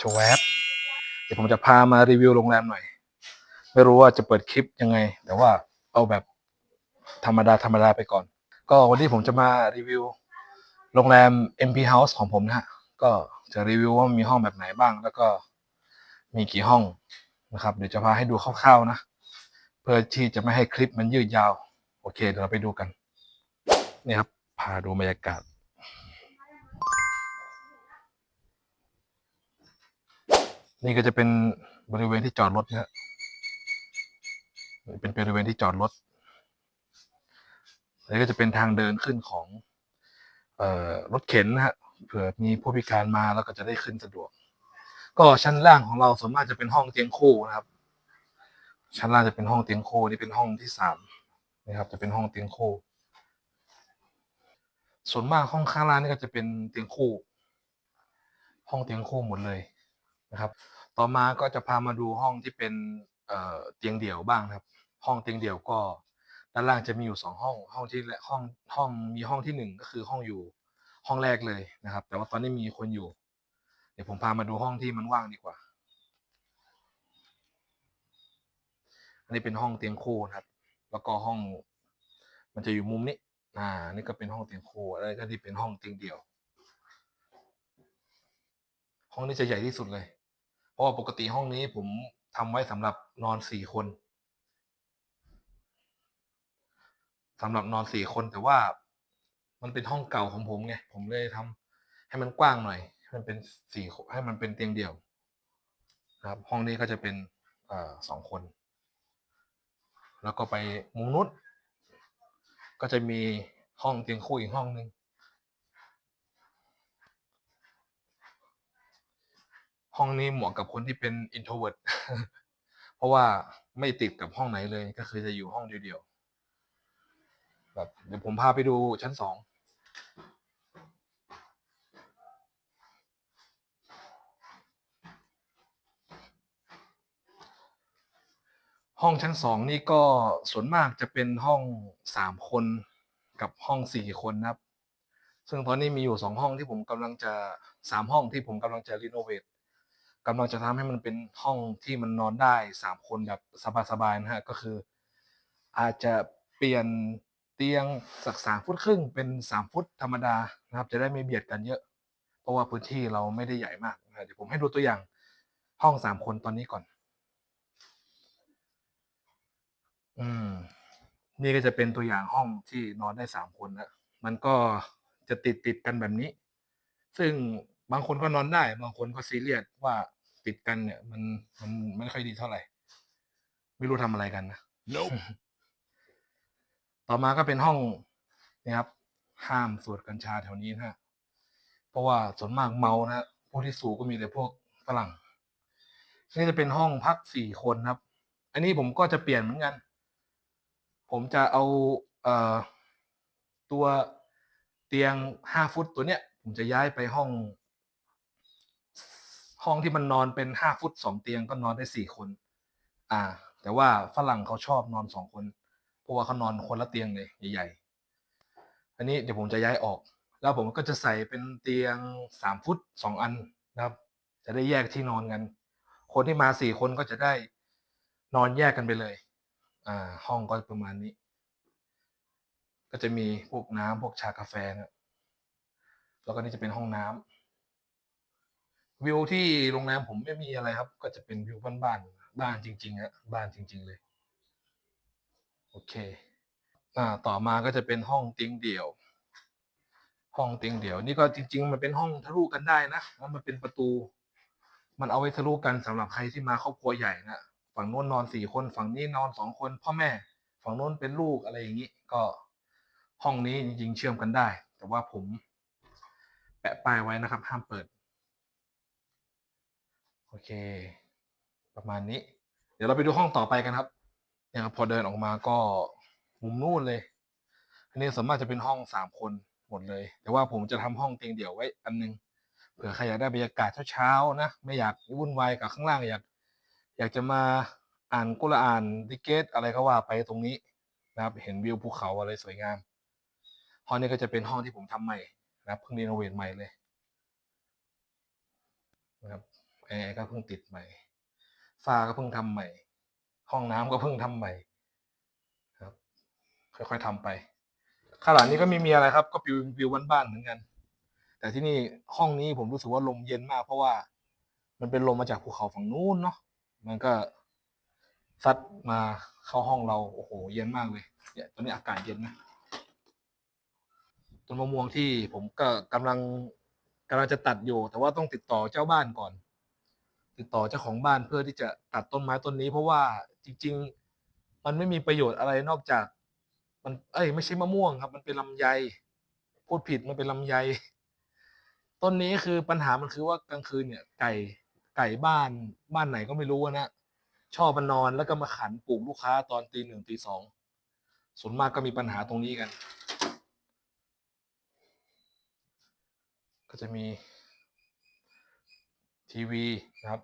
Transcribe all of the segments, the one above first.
ชวบเดี๋ยวผมจะพามารีวิวโรงแรมหน่อย ไม่รู้ว่าจะเปิดคลิปยังไง แต่ว่าเอาแบบธรรมดาธรรมดาไปก่อน ก็วันนี้ผมจะมารีวิวโรงแรม MP House ของผมนะฮะ ก็จะรีวิวว่ามีห้องแบบไหนบ้าง แล้วก็มีกี่ห้องนะครับ เดี๋ยวจะพาให้ดูคร่าวๆนะ เพื่อที่จะไม่ให้คลิปมันยืดยาว โอเค เดี๋ยวเราไปดูกัน นี่ครับ พาดูบรรยากาศ นี่ก็จะเป็นบริเวณที่จอดรถนะฮะเป็นบริเวณที่จอดรถแล้วก็จะเป็นทางเดินขึ้นของออรถเข็นนะฮะเผื่อมีผู้พิการมาแล้วก็จะได้ขึ้นสะดวก ก็ชั้นล่างของเราส่วนมากจะเป็นห้องเตียงคู่นะครับ ชั้นล่างจะเป็นห้องเตียงคู่นี่เป็นห้องที่สามนะครับ จะเป็นห้องเตียงคู่ ส่วนมากห้องข้างล่างนี่ก็จะเป็นเตียงคู่ ห้องเตียงคู่หมดเลย นะครับ ต่อมาก็จะพามาดูห้องที่เป็นเตียงเดี่ยวบ้างครับ ห้องเตียงเดี่ยวก็ด้านล่างจะมีอยู่สองห้อง ห้องที่และห้องห้องมีห้องที่หนึ่งก็คือห้องอยู่ห้องแรกเลยนะครับ แต่ว่าตอนนี้มีคนอยู่ เดี๋ยวผมพามาดูห้องที่มันว่างดีกว่า อันนี้เป็นห้องเตียงคู่นะครับ แล้วก็ห้องมันจะอยู่มุมนี้ อ่า นี่ก็เป็นห้องเตียงคู่แล้วก็ที่เป็นห้องเตียงเดี่ยว ห้องนี้จะใหญ่ที่สุดเลย เพราะว่าปกติห้องนี้ผมทำไว้สำหรับนอนสี่คนสำหรับนอนสี่คนแต่ว่ามันเป็นห้องเก่าของผมไงผมเลยทำให้มันกว้างหน่อยให้มันเป็นสี่ให้มันเป็นเตียงเดี่ยวนะครับห้องนี้ก็จะเป็นอสองคน แล้วก็ไปมุมนู้นก็จะมีห้องเตียงคู่อีกห้องหนึ่ง ห้องนี้เหมาะกับคนที่เป็น introvert เพราะว่าไม่ติดกับห้องไหนเลยก็คือจะอยู่ห้องเดียวๆแบบเดี๋ยวผมพาไปดูชั้นสองห้องชั้นสองนี่ก็ส่วนมากจะเป็นห้องสามคนกับห้องสี่คนนะครับ ซึ่งตอนนี้มีอยู่สองห้องที่ผมกำลังจะสามห้องที่ผมกำลังจะรีโนเวท กำลังจะทำให้มันเป็นห้องที่มันนอนได้สามคนแบบสบายๆนะฮะก็คือ อาจจะเปลี่ยนเตียงสักสามฟุตครึ่งเป็นสามฟุตธรรมดานะครับ จะได้ไม่เบียดกันเยอะ เพราะว่าพื้นที่เราไม่ได้ใหญ่มากนะเดี๋ยวผมให้ดูตัวอย่างห้องสามคนตอนนี้ก่อน อืม นี่ก็จะเป็นตัวอย่างห้องที่นอนได้สามคนนะมันก็จะติดติดกันแบบนี้ ซึ่งบางคนก็นอนได้ บางคนก็ซีเรียสว่า ติดกันเนี่ย มันมันไม่ค่อยดีเท่าไหร่ ไม่รู้ทำอะไรกันนะ Nope. ต่อมาก็เป็นห้องนะครับ ห้ามสูดกัญชาแถวนี้นะฮะเพราะว่าส่วนมากเมานะฮะพวกที่สูบก็มีแต่พวกฝรั่ง นี่จะเป็นห้องพักสี่คนครับ อันนี้ผมก็จะเปลี่ยนเหมือนกัน ผมจะเอาเอ่อตัวเตียงห้าฟุตตัวเนี้ย ผมจะย้ายไปห้อง ห้องที่มันนอนเป็นห้าฟุตสองเตียงก็นอนได้สี่คน อ่า แต่ว่าฝรั่งเขาชอบนอนสองคน เพราะว่าเขานอนคนละเตียงเลยใหญ่ๆ อันนี้เดี๋ยวผมจะย้ายออก แล้วผมก็จะใส่เป็นเตียงสามฟุตสองอันนะครับ จะได้แยกที่นอนกัน คนที่มาสี่คนก็จะได้นอนแยกกันไปเลย อ่า ห้องก็ประมาณนี้ ก็จะมีพวกน้ำพวกชากาแฟนะแล้วก็นี่จะเป็นห้องน้ำ วิวที่โรงแรมผมไม่มีอะไรครับ ก็จะเป็นวิวบ้านๆบ้านจริงๆฮะบ้านจริง ๆ เลย โอเค อ่าต่อมาก็จะเป็นห้องเตียงเดี่ยว ห้องเตียงเดี่ยว นี่ก็จริง ๆ มันเป็นห้องทะลุกันได้นะแล้วมันเป็นประตู มันเอาไว้ทะลุกันสำหรับใครที่มาครอบครัวใหญ่นะฝั่งโน้นนอนสี่คน ฝั่งนี้นอนสองคนพ่อแม่ ฝั่งโน้นเป็นลูกอะไรอย่างนี้ก็ห้องนี้จริง ๆ เชื่อมกันได้ แต่ว่าผม แปะป้ายไว้นะครับ ห้ามเปิด โอเค ประมาณนี้ เดี๋ยวเราไปดูห้องต่อไปกันครับเนี่ยครับพอเดินออกมาก็มุมนู่นเลย อันนี้ส่วนมากจะเป็นห้องสามคนหมดเลย แต่ว่าผมจะทำห้องเตียงเดี่ยวไว้อันนึงเผื่อใครอยากได้บรรยากาศเช้าๆนะไม่อยากวุ่นวายกับข้างล่างอยากอยากจะมาอ่านกุรอ่านดิเกตอะไรก็ว่าไปตรงนี้นะครับ เห็นวิวภูเขาอะไรสวยงามห้องนี้ก็จะเป็นห้องที่ผมทำใหม่นะครับเพิ่งรีโนเวทใหม่เลยนะครับ แอร์ก็เพิ่งติดใหม่ฝ้าก็เพิ่งทำใหม่ ห้องน้ำก็เพิ่งทำใหม่ ครับ ค่อยๆทำไปข้างหลังนี้ก็ไม่มีอะไรครับ ก็วิววิวบ้านๆเหมือนกัน แต่ที่นี่ห้องนี้ผมรู้สึกว่าลมเย็นมาก เพราะว่า มันเป็นลมมาจากภูเขาฝั่งนู้นเนาะมันก็ซัดมาเข้าห้องเราโอ้โห เย็นมากเลยเนี่ยตอนนี้อากาศเย็นนะต้นมะม่วงที่ผมก็กำลังกำลังจะตัดอยู่ แต่ว่าต้องติดต่อเจ้าบ้านก่อน ติดต่อเจ้าของบ้านเพื่อที่จะตัดต้นไม้ต้นนี้ เพราะว่าจริง ๆ มันไม่มีประโยชน์อะไรนอกจาก มัน เอ้ยไม่ใช่มะม่วงครับ มันเป็นลำไย พูดผิดมันเป็นลำไย ต้นนี้คือปัญหามันคือว่ากลางคืนเนี่ย ไก่ไก่บ้านบ้านไหนก็ไม่รู้นะชอบมานอนแล้วก็มาขันปลุกลูกค้าตอนตีหนึ่งตีสองส่วนมากก็มีปัญหาตรงนี้กัน ก็จะมี ทีวีนะครับ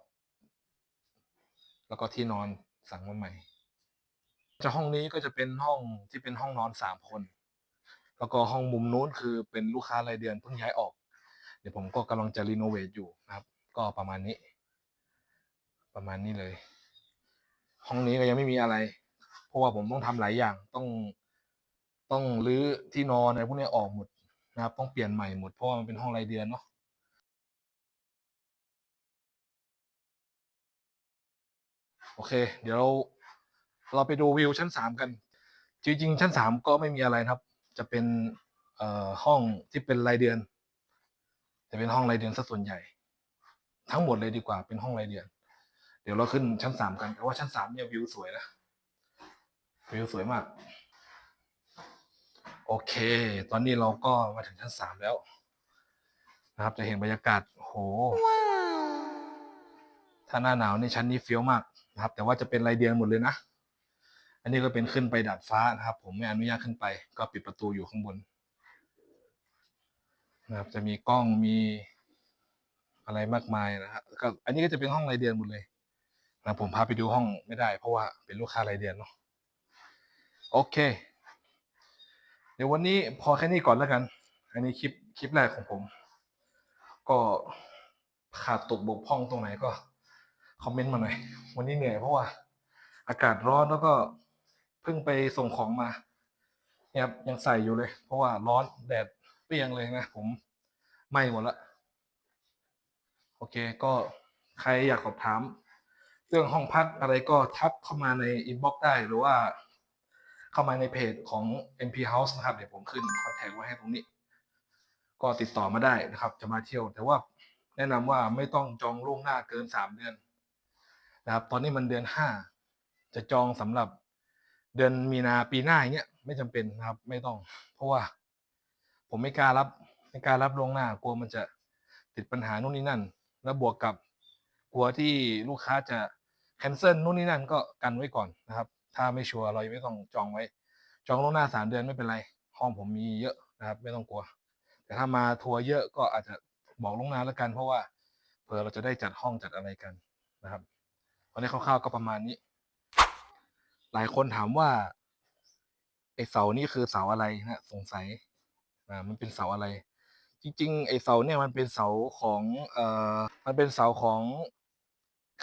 แล้วก็ที่นอนสั่งมาใหม่ จะห้องนี้ก็จะเป็นห้องที่เป็นห้องนอนสามคน แล้วก็ห้องมุมนู้นคือเป็นลูกค้ารายเดือนเพิ่งย้ายออก เดี๋ยวผมก็กำลังจะรีโนเวทอยู่นะครับ ก็ประมาณนี้ ประมาณนี้เลย ห้องนี้ก็ยังไม่มีอะไร เพราะว่าผมต้องทำหลายอย่างต้องต้องรื้อที่นอนอะไรพวกนี้ออกหมดนะครับ ต้องเปลี่ยนใหม่หมดเพราะว่ามันเป็นห้องรายเดือนเนาะ โอเค เดี๋ยวเราเราไปดูวิวชั้นสามกัน จริงๆชั้นสามก็ไม่มีอะไรนะครับ จะเป็นเอ่อห้องที่เป็นรายเดือน จะเป็นห้องรายเดือนซะส่วนใหญ่ ทั้งหมดเลยดีกว่าเป็นห้องรายเดือน เดี๋ยวเราขึ้นชั้นสามกันแต่ว่าชั้นสามเนี่ยวิวสวยนะวิวสวยมาก โอเค ตอนนี้เราก็มาถึงชั้นสามแล้ว นะครับจะเห็นบรรยากาศโหถ้าหน้าหนาวนี่ชั้นนี้เฟี้ยวมาก นะครับ แต่ว่าจะเป็นรายเดือนหมดเลยนะ อันนี้ก็เป็นขึ้นไปดาดฟ้านะครับ ผมไม่อนุญาตขึ้นไป ก็ปิดประตูอยู่ข้างบนนะครับ จะมีกล้องมีอะไรมากมายนะครับก็อันนี้ก็จะเป็นห้องรายเดือนหมดเลยนะผมพาไปดูห้องไม่ได้ เพราะว่าเป็นลูกค้ารายเดือนเนาะโอเค เดี๋ยววันนี้พอแค่นี้ก่อนแล้วกัน อันนี้คลิปคลิปแรกของผม ก็ขาดตกบกพร่องตรงไหนก็ คอมเมนต์มาหน่อย วันนี้เหนื่อยเพราะว่า อากาศร้อนแล้วก็เพิ่งไปส่งของมาเนี่ยครับยังใส่อยู่เลย เพราะว่าร้อนแดดเปรี้ยงเลยนะผมไหม้หมดละโอเคก็ใครอยากสอบถาม เรื่องห้องพักอะไรก็ทักเข้ามาในอินบ็อกซ์ได้หรือว่าเข้ามาในเพจของ MP House นะครับ เดี๋ยวผมขึ้นคอนแทคไว้ให้ตรงนี้ ก็ติดต่อมาได้นะครับ จะมาเที่ยว แต่ว่าแนะนำว่าไม่ต้องจองล่วงหน้าเกินสามเดือน นะครับตอนนี้มันเดือนห้าจะจองสำหรับเดือนมีนาปีหน้าอย่างเงี้ยไม่จำเป็นนะครับ ไม่ต้อง เพราะว่า ผมไม่กล้ารับไม่กล้ารับลวงหน้ากลัวมันจะติดปัญหานู่นนี่นั่น แล้วบวกกับกลัวที่ลูกค้าจะแคนเซิลนู่นนี่นั่นก็กันไว้ก่อนนะครับ ถ้าไม่ชัวร์เราไม่ต้องจองไว้ จองล่วงหน้าสามเดือนไม่เป็นไร ห้องผมมีเยอะนะครับ ไม่ต้องกลัว แต่ถ้ามาทัวร์เยอะก็อาจจะบอกล่วงหน้าแล้วกัน เพราะว่าเผื่อเราจะได้จัดห้องจัดอะไรกันนะครับ ตอนนี้คร่าวๆก็ประมาณนี้ หลายคนถามว่าไอเสานี่คือเสาอะไรนะสงสัย อ่า มันเป็นเสาอะไร จริง ๆ ไอเสาเนี่ยมันเป็นเสาของ เอ่อ มันเป็นเสาของ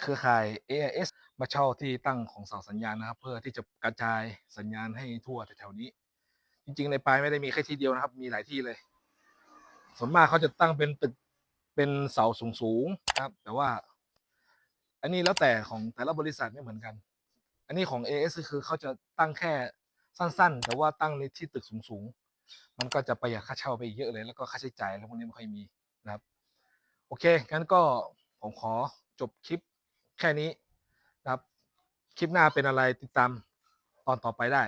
เครือข่าย AIS มาเช่าที่ตั้งของเสาสัญญาณนะครับ เพื่อที่จะกระจายสัญญาณให้ทั่วแถวๆนี้ จริง ๆ ในปลายไม่ได้มีแค่ที่เดียวนะครับ มีหลายที่เลย ส่วนมากเขาจะตั้งเป็นตึกเป็นเสาสูงๆนะครับ แต่ว่า อันนี้แล้วแต่ของแต่ละบริษัทไม่เหมือนกัน อันนี้ของ AS คือเขาจะตั้งแค่สั้นๆ แต่ว่าตั้งในที่ตึกสูงๆ มันก็จะประหยัดค่าเช่าไปเยอะเลย แล้วก็ค่าใช้จ่ายแล้วพวกนี้ไม่ค่อยมีนะครับ โอเค งั้นก็ผมขอจบคลิปแค่นี้นะครับ คลิปหน้าเป็นอะไรติดตามตอนต่อไปได้